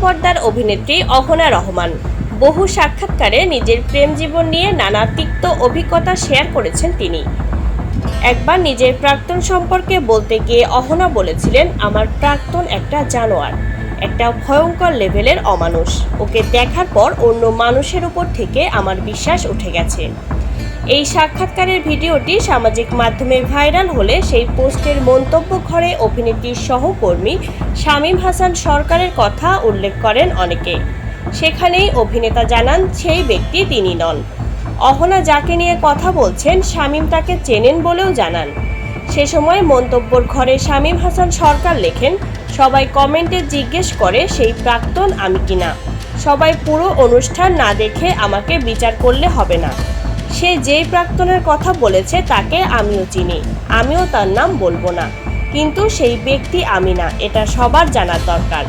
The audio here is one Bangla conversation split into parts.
পর্দার অভিনেত্রী অহনা রহমান। বহু সাক্ষাৎকারে নিজের প্রেম জীবন নিয়ে নানা তিক্ত অভিজ্ঞতা শেয়ার করেছেন তিনি। একবার নিজের প্রাক্তন সম্পর্কে বলতে গিয়ে অহনা বলেছিলেন, আমার প্রাক্তন একটা জানোয়ার, একটা ভয়ঙ্কর লেভেলের অমানুষ। ওকে দেখার পর অন্য মানুষের উপর থেকে আমার বিশ্বাস উঠে গেছে। এই সাক্ষাৎকারের ভিডিওটি সামাজিক মাধ্যমে ভাইরাল হলে সেই পোস্টের মন্তব্য ঘরে অভিনেত্রীর সহকর্মী শামীম হাসান সরকারের কথা উল্লেখ করেন অনেকে। সেখানেই অভিনেতা জানান, সেই ব্যক্তি তিনি নন। অহনা যাকে নিয়ে কথা বলছেন, শামীম তাকে চেনেন বলেও জানান। সে সময় মন্তব্যর ঘরে শামীম হাসান সরকার লেখেন, সবাই কমেন্টে জিজ্ঞেস করে সেই প্রাক্তন আমি কিনা। সবাই পুরো অনুষ্ঠান না দেখে আমাকে বিচার করলে হবে না। সে যেই প্রাক্তনের কথা বলেছে তাকে আমিও চিনি। আমিও তার নাম বলব না। কিন্তু সেই ব্যক্তি আমি না, এটা সবার জানার দরকার।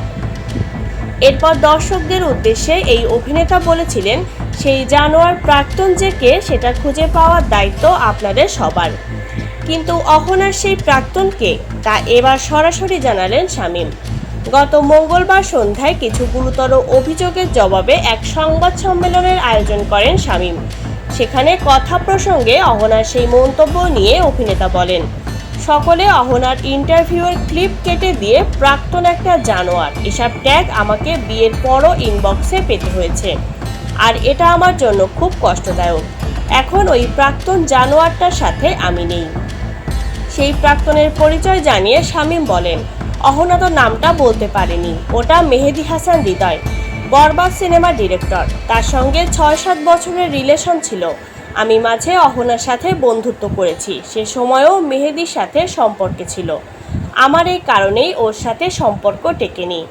এরপর দর্শকদের উদ্দেশ্যে এই অভিনেতা বলেছিলেন, সেই জানোয়ার প্রাক্তন যে কে, সেটা খুঁজে পাওয়ার দায়িত্ব আপনাদের সবার। কিন্তু অহনার সেই প্রাক্তনকে তা এবার সরাসরি জানালেন শামীম। গত মঙ্গলবার সন্ধ্যায় কিছু গুরুতর অভিযোগের জবাবে এক সংবাদ সম্মেলনের আয়োজন করেন শামীম। সেখানে কথা প্রসঙ্গে অহনার সেই মন্তব্য নিয়ে অভিনেতা বলেন, সকলে অহনার ইন্টারভিউয়ের ক্লিপ কেটে দিয়ে প্রাক্তন একটা জানোয়ার, এসব ট্যাগ আমাকে বিয়ের পরও ইনবক্সে পেতে হয়েছে। আর এটা আমার জন্য খুব কষ্টদায়ক। এখন ওই প্রাক্তন জানোয়ারটার সাথে আমি নেই। সেই প্রাক্তনের পরিচয় জানিয়ে শামীম বলেন, অহনা তো নামটা বলতে পারেনি। ওটা মেহেদি হাসান হৃদয়। Borbaad cinema director. তার সঙ্গে ছয় সাত বছরের রিলেশন ছিল। আমি মাঝে অহনার সাথে বন্ধুত্ব করেছি। সে সময়ও মেহেদির সাথে সম্পর্কে ছিল। আমার এই কারণেই ওর সাথে সম্পর্ক টেকেনি।